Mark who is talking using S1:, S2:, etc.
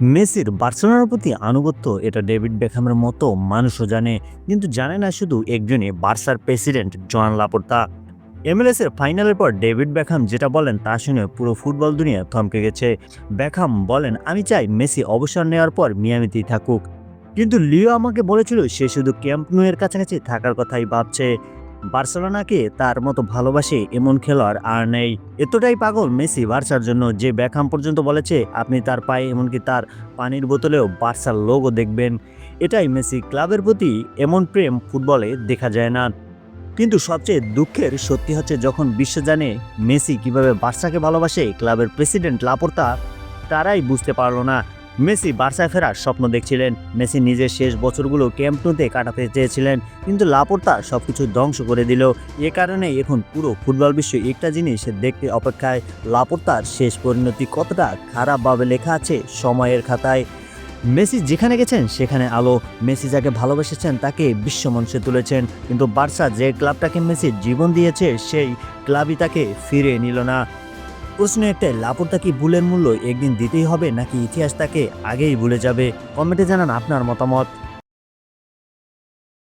S1: মেসির বার্সেলোনার প্রতি আনুগত্য, এটা ডেভিড বেখামের মতো মানুষও জানে, কিন্তু জানে না শুধু একজনই, বার্সার প্রেসিডেন্ট জোয়ান লাপোর্তা। এমএলএস এর ফাইনালের পর ডেভিড বেখাম যেটা বলেন তা শুনে পুরো ফুটবল দুনিয়া থমকে গেছে। বেখাম বলেন, আমি চাই মেসি অবসর নেওয়ার পর মিয়ামিতেই থাকুক। কিন্তু লিও আমাকে বলেছিল, সে শুধু ক্যাম্প নুয়ের কাছাকাছি থাকার কথাই ভাবছে। বার্সেলোনাকে তার মতো ভালোবাসে এমন খেলোয়াড় আর নেই। এতটাই পাগল মেসি বার্সার জন্য যে ব্যাখাম পর্যন্ত বলেছে, আপনি তার পায়ে এমনকি তার পানির বোতলেও বার্সার লোগো দেখবেন। এটাই মেসি ক্লাবের প্রতি এমন প্রেম ফুটবলে দেখা যায় না। কিন্তু সবচেয়ে দুঃখের সত্যি হচ্ছে যখন বিশ্ব জানে মেসি কীভাবে বার্সাকে ভালোবাসে, ক্লাবের প্রেসিডেন্ট লাপোর্তা তারাই বুঝতে পারল না। মেসি বার্সায় ফেরার স্বপ্ন দেখছিলেন। মেসি নিজের শেষ বছরগুলো ক্যাম্প নুতে কাটাতে চেয়েছিলেন, কিন্তু লাপোর্তা সব কিছু ধ্বংস করে দিল। এ কারণে এখন পুরো ফুটবল বিশ্ব একটা জিনিস দেখতে অপেক্ষায়। লাপোর্তার শেষ পরিণতি কতটা খারাপভাবে লেখা আছে সময়ের খাতায়। মেসি যেখানে গেছেন, সেখানে আলো। মেসি যাকে ভালোবেসেছেন, তাকে বিশ্বমঞ্চে তুলেছেন। কিন্তু বার্সা যে ক্লাবটাকে মেসি জীবন দিয়েছে, সেই ক্লাবই তাকে ফিরে নিল না। প্রশ্ন একটা লাপরতা কি ভুলের মূল্য একদিন দিতেই হবে নাকি ইতিহাস তাকে আগেই ভুলে যাবে? কমেন্টে জানান আপনার মতামত।